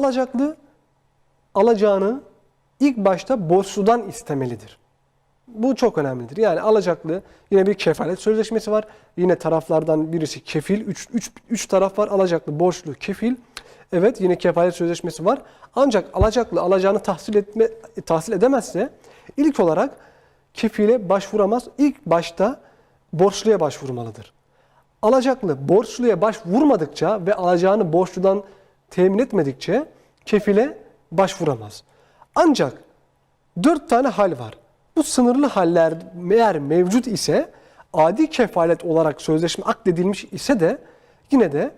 Alacaklı alacağını ilk başta borçludan istemelidir. Bu çok önemlidir. Yani alacaklı yine bir kefalet sözleşmesi var. Yine taraflardan birisi kefil. Üç, üç, üç taraf var. Alacaklı, borçlu, kefil. Evet yine kefalet sözleşmesi var. Ancak alacaklı alacağını tahsil, etme, tahsil edemezse ilk olarak kefile başvuramaz. İlk başta borçluya başvurmalıdır. Alacaklı borçluya başvurmadıkça ve alacağını borçludan temin etmedikçe kefile başvuramaz. Ancak dört tane hal var. Bu sınırlı haller eğer mevcut ise adi kefalet olarak sözleşme akdedilmiş ise de yine de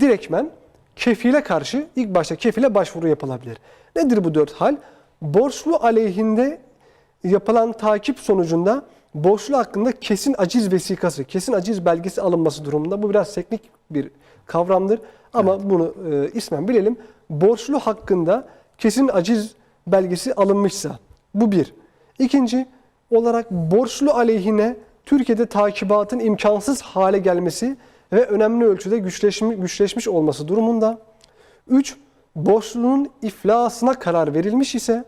direktmen kefile karşı ilk başta kefile başvuru yapılabilir. Nedir bu dört hal? Borçlu aleyhinde yapılan takip sonucunda borçlu hakkında kesin aciz vesikası, kesin aciz belgesi alınması durumunda. Bu biraz teknik bir kavramdır ama bunu e, ismen bilelim. Borçlu hakkında kesin aciz belgesi alınmışsa bu bir. İkinci olarak borçlu aleyhine Türkiye'de takibatın imkansız hale gelmesi ve önemli ölçüde güçleşmiş, güçleşmiş olması durumunda. Üç, borçlunun iflasına karar verilmiş ise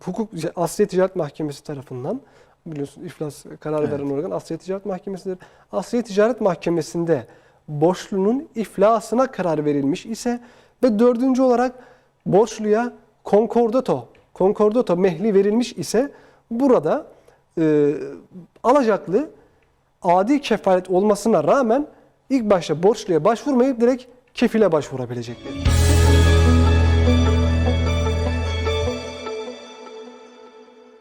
hukuk Asliye Ticaret Mahkemesi tarafından biliyorsun iflas kararı veren organ Asliye Ticaret Mahkemesi'dir. Asliye Ticaret Mahkemesi'nde borçlunun iflasına karar verilmiş ise ve dördüncü olarak borçluya konkordato, konkordato mehli verilmiş ise burada e, alacaklı adi kefalet olmasına rağmen ilk başta borçluya başvurmayıp direkt kefile başvurabilecektir.